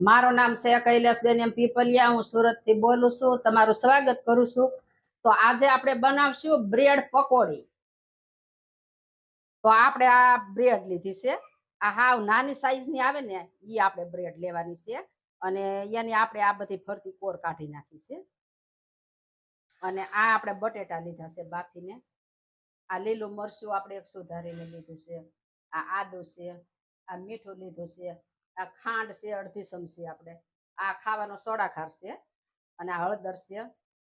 મારું નામ છે કૈલાસબેન એમ પીપલિયા. હું સુરતથી બોલું છું. તમારું સ્વાગત કરું છું. તો આજે આપણે બનાવશું બ્રેડ પકોડી. તો આપણે આ બ્રેડ લીધી છે. આ હાવ નાની સાઈઝની આવે ને એ આપણે બ્રેડ લેવાની છે. અને એની આપણે આ બધી ફરતી કોર કાઢી નાખી છે. અને આ આપણે બટેટા લીધા છે બાફીને. આ લીલું મરચું આપણે એક સુધારીને લીધું છે. આ આદુ છે. આ મીઠું લીધું છે. આ ખાંડ છે, અડધી ચમચી આપણે. આ ખાવાનો સોડા ખાર છે અને આ હળદર છે,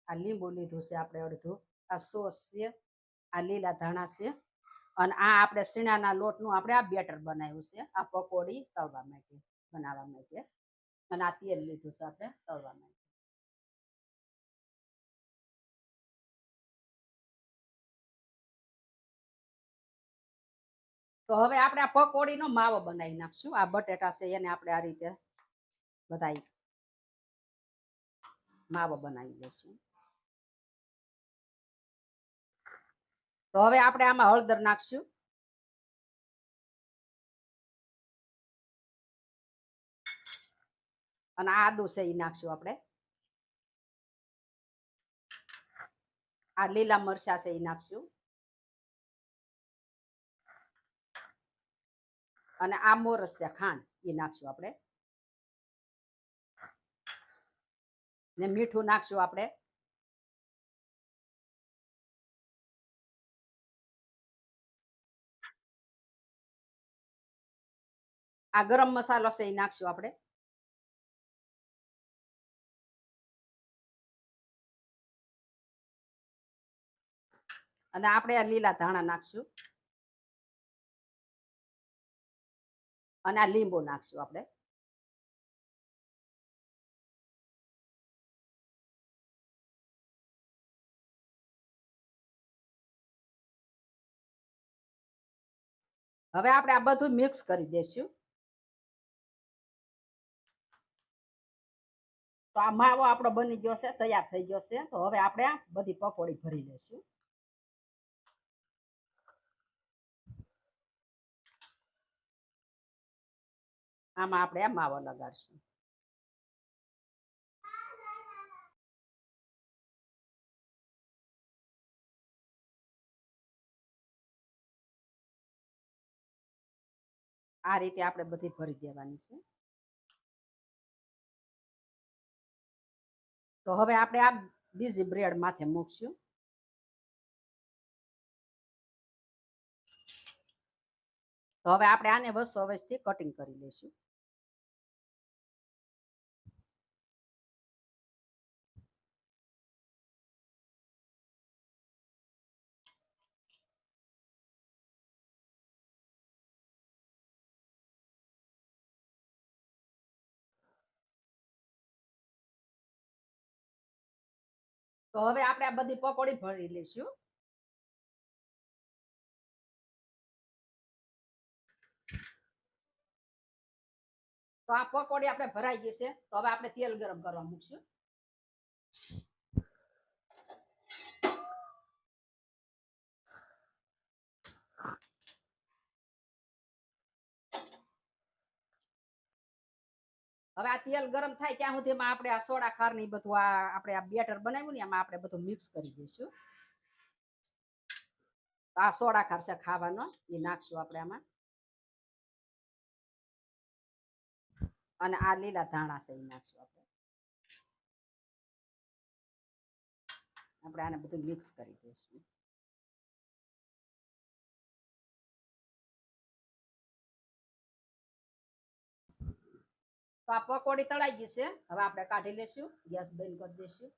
આ લીંબુ લીધું છે આપણે અડધું. આ સોસ છે, આ લીલા ધાણા છે અને આ આપણે સીણાના લોટનું આપણે આ બેટર બનાવ્યું છે. આ પકોડી તળવા માટે, બનાવવા માટે. અને આ તેલ લીધું છે આપણે તળવા માટે. તો હવે આપણે આ પકોડીનો માવો બનાવી નાખશું. આ બટેટા છે એને આપણે આ રીતે બધા માવો બનાવી દઈશું તો હવે આપણે આમાં હળદર નાખશું. અને આદુ છે એ નાખશું આપણે. આ લીલા મરચા છે એ નાખશું. અને આ મોરસિયા ખાંડ એ નાખશું આપણે. ને મીઠું નાખશું આપણે. આ ગરમ મસાલો છે એ નાખશું આપણે. અને આપણે આ લીલા ધાણા નાખશું. અને આ લીંબુ નાખશું આપણે. હવે આપણે આ બધું મિક્સ કરી દઈશું. તો આ માવો આપણો બની ગયો છે, તૈયાર થઈ ગયો છે. તો હવે આપણે આ બધી પકોડી ભરી લઈશું આમાં આપણે આ માવો લગાડશું. આ રીતે આપણે બધી ભરી દેવાની છે. તો હવે આપણે આ બીજી બ્રેડ માથે મૂકશું. તો હવે આપણે આને વસ્તુ અવશ્યથી કટિંગ કરી લઈશું તો હવે આપણે આ બધી પકોડી ભરી લઈશું તો આ પકોડી આપણે ભરાઈ ગઈ તો હવે આપણે તેલ ગરમ કરવા મૂકશું. હવે આ તેલ ગરમ થાય ત્યાં સુધીમાં આપણે આ સોડા, ખારની બધું આ આપણે આ બેટર બનાવ્યું ને એમાં આપણે બધું મિક્સ કરી દઈશું. આ સોડા, ખાર છે ખાવાનો. એ નાખશું આપણે આમાં. અને આ લીલા ધાણા છે એ નાખશું આપણે. આપણે આને બધું મિક્સ કરી દઈશું. તો આ પકોડી તળાઈ ગઈ છે. હવે આપણે કાઢી લેશું ગેસ બંધ કરી દઈશું.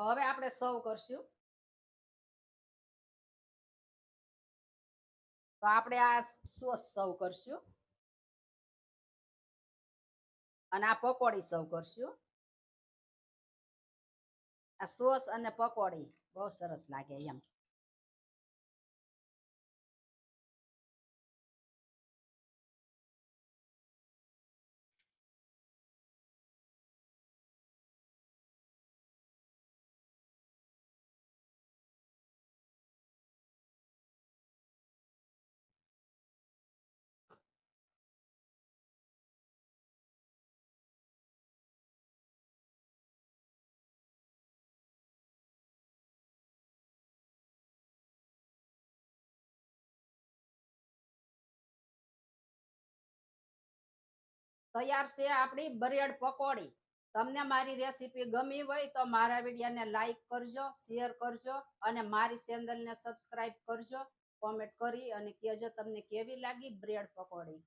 હવે આપણે સર્વ કરશું. તો આપણે આ સોસ સર્વ કરશું. અને આ પકોડી સર્વ કરશું. આ સોસ અને પકોડી બહુ સરસ લાગે એમ. તૈયાર છે આપણી બ્રેડ પકોડી. તમને મારી રેસીપી ગમી હોય તો મારા વિડીયોને લાઈક કરજો શેર કરજો અને મારી ચેનલને સબસ્ક્રાઇબ કરજો. કોમેન્ટ કરી અને કહેજો તમને કેવી લાગી બ્રેડ પકોડી.